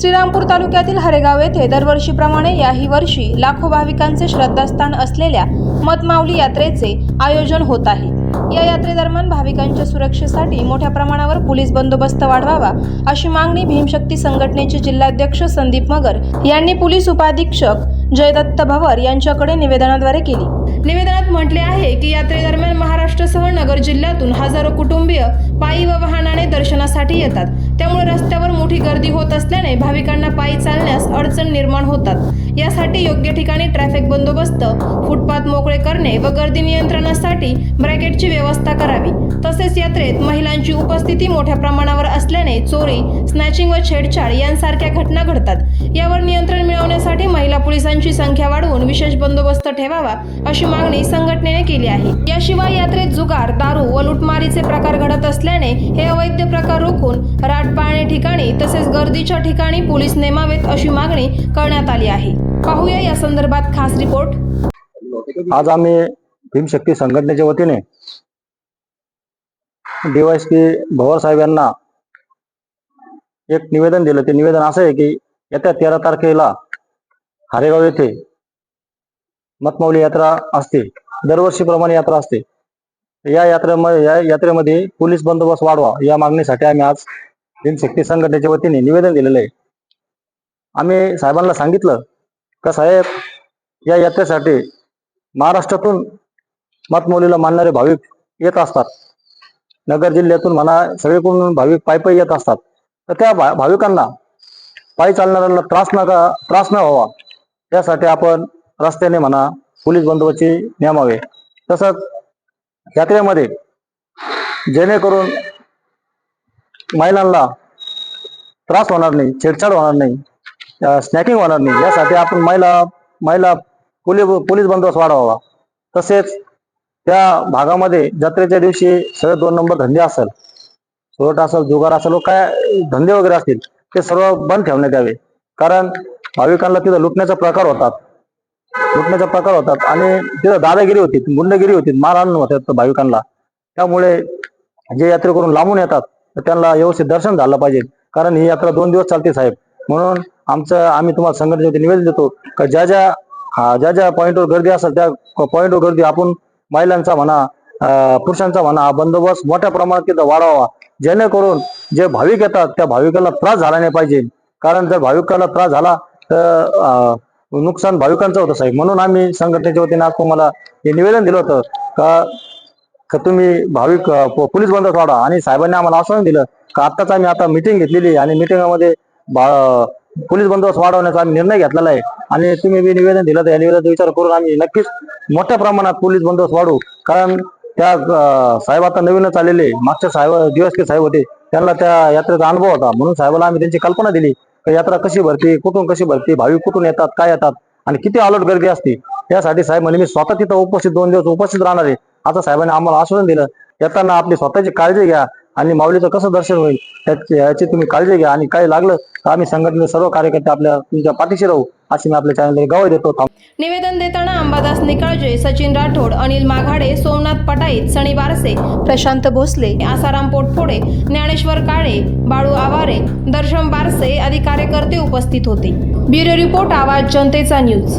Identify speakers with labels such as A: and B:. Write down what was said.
A: श्रीरामपूर तालुक्यातील हरेगाव येथे दरवर्षीप्रमाणे याही वर्षी लाखो भाविकांचे श्रद्धास्थान असलेल्या मतमाऊली यात्रेचे आयोजन होत आहे. या यात्रेदरम्यान भाविकांच्या सुरक्षेसाठी मोठ्या प्रमाणावर पोलीस बंदोबस्त वाढवावा अशी मागणी भीमशक्ती संघटनेचे जिल्हाध्यक्ष संदीप मगर यांनी पोलीस उपाधीक्षक जयदत्त भवर यांच्याकडे निवेदनाद्वारे केली. निवेदनात म्हटले आहे की यात्रेदरम्यान महाराष्ट्रासह नगर जिल्ह्यातून हजारो कुटुंबीय पायी व वाहनाने दर्शनासाठी येतात. त्यामुळे रस्त्यावर मोठी गर्दी होत असल्याने भाविकांना पायी चालण्यास अडचण निर्माण होतात. यासाठी योग्य ठिकाणी ट्रॅफिक बंदोबस्त फुटपाथ मोकळे करणे व गर्दी नियंत्रणासाठी ब्रॅकेटची व्यवस्था करावी. तसेच यात्रेत महिलांची उपस्थिती मोठ्या प्रमाणावर असल्याने चोरी स्नॅचिंग व छेडछाड यांसारख्या घटना घडतात. यावर नियंत्रण मिळवण्यासाठी महिला पोलिसांची संख्या वाढवून विशेष बंदोबस्त ठेवावा अशी मागणी संघटनेने केली आहे. याशिवाय यात्रेत जुगार दारू व लुटमारीचे प्रकार घडत असल्याने हे अवैध प्रकार रोखून राट पाळणे ठिकाणी तसेच गर्दीच्या ठिकाणी पोलीस नेमावेत अशी मागणी करण्यात आली आहे. पाहूया या संदर्भात खास रिपोर्ट.
B: आज आम्ही भीमशक्ती संघटनेच्या वतीने डीवायसपी भवर साहेब यांना एक निवेदन दिलं. ते निवेदन असं आहे की येत्या तेरा तारखेला हारेगाव येथे मतमौली यात्रा असते. दरवर्षीप्रमाणे यात्रा असते. या यात्रेमध्ये या यात्रेमध्ये पोलीस बंदोबस्त वाढवा या मागणीसाठी आम्ही आज भीमशक्ती संघटनेच्या वतीने निवेदन दिलेलं आहे. आम्ही साहेबांना सांगितलं का साहेब या यात्रेसाठी महाराष्ट्रातून मतमौलीला मानणारे भाविक येत असतात. नगर जिल्ह्यातून म्हणा सगळीकडून भाविक पायी पायी येत असतात. तर त्या भा- भाविकांना पायी चालणाऱ्यांना त्रास नका त्रास न व्हावा. यासाठी आपण रस्त्याने म्हणा पोलीस बंदोबस्ती नेमावे तसंच यात्रेमध्ये जेणेकरून महिलांना त्रास होणार नाही छेडछाड होणार नाही स्नॅकिंग होणार नाही. यासाठी आपण महिला महिला पोलीस पोलीस बंदोबस्त वाढवावा. तसेच त्या भागामध्ये जत्रेच्या दिवशी सगळे दोन नंबर धंदे असेल चोरट असेल जुगार असेल काय धंदे वगैरे असतील ते सर्व बंद ठेवण्यात यावे. कारण भाविकांना तिथं लुटण्याचा प्रकार होतात. लुटण्याचा प्रकार होतात आणि तिथं दादागिरी होती गुंडगिरी होती मारहाण होतात भाविकांना. त्यामुळे जे यात्रेकरून लांबून येतात त्यांना व्यवस्थित दर्शन झालं पाहिजे. कारण ही यात्रा दोन दिवस चालते साहेब. म्हणून आमचं आम्ही तुम्हाला संघटनेचे निवेदन देतो. का ज्या ज्या हा, ज्या ज्या पॉईंटवर गर्दी असेल त्या पॉईंटवर गर्दी आपण महिलांचा म्हणा पुरुषांचा म्हणा हा बंदोबस्त मोठ्या प्रमाणात तिथं वाढवावा जेणेकरून जे भाविक येतात त्या भाविकाला त्रास झाला नाही पाहिजे. कारण जर भाविकाला त्रास झाला तर नुकसान भाविकांचं होतं साहेब. म्हणून आम्ही संघटनेच्या वतीने आज तुम्हाला हे निवेदन दिलं होतं. का का तुम्ही भाविक पोलीस बंदोबस्त सोडा. आणि साहेबांनी आम्हाला आश्वासन दिलं का आत्ताच आम्ही आता मिटिंग घेतलेली आहे. आणि मिटिंगामध्ये पोलीस बंदोबस्त वाढवण्याचा आम्ही निर्णय घेतलेला आहे. आणि तुम्ही मी निवेदन दिलं तर या निवेदनाचा विचार करून आम्ही नक्कीच मोठ्या प्रमाणात पोलीस बंदोबस्त वाढवू. कारण त्या साहेब आता नवीनच आलेले मागच्या साहेब दिवस के साहेब होते. त्यांना त्या यात्रेचा अनुभव होता. म्हणून साहेबाला आम्ही त्यांची कल्पना दिली. की यात्रा कशी भरते कुठून कशी भरते भाविक कुठून येतात काय येतात आणि किती अलर्ट गर्दी असते. त्यासाठी साहेब म्हणजे मी स्वतः तिथं उपस्थित दोन दिवस उपस्थित राहणार आहे. आता साहेबांनी आम्हाला आश्वासन दिलं येताना आपली स्वतःची काळजी घ्या आणि माऊलीचं कसं दर्शन होईल याची तुम्ही काळजी घ्या आणि काय लागलं तर आम्ही संघटनेचे सर्व कार्यकर्ते आपल्या तुमच्या पाठीशी राहू अशी मी आपल्या चॅनलला गवाही देतो.
A: निवेदन देताना अंबादास निकाळजे सचिन राठोड अनिल माघाडे सोमनाथ पटाईत सनी बारसे प्रशांत भोसले आसाराम पोटफोडे ज्ञानेश्वर काळे बाळू आवारे दर्शन बारसे आदी कार्यकर्ते उपस्थित होते. ब्युरो रिपोर्ट आवाज जनतेचा न्यूज.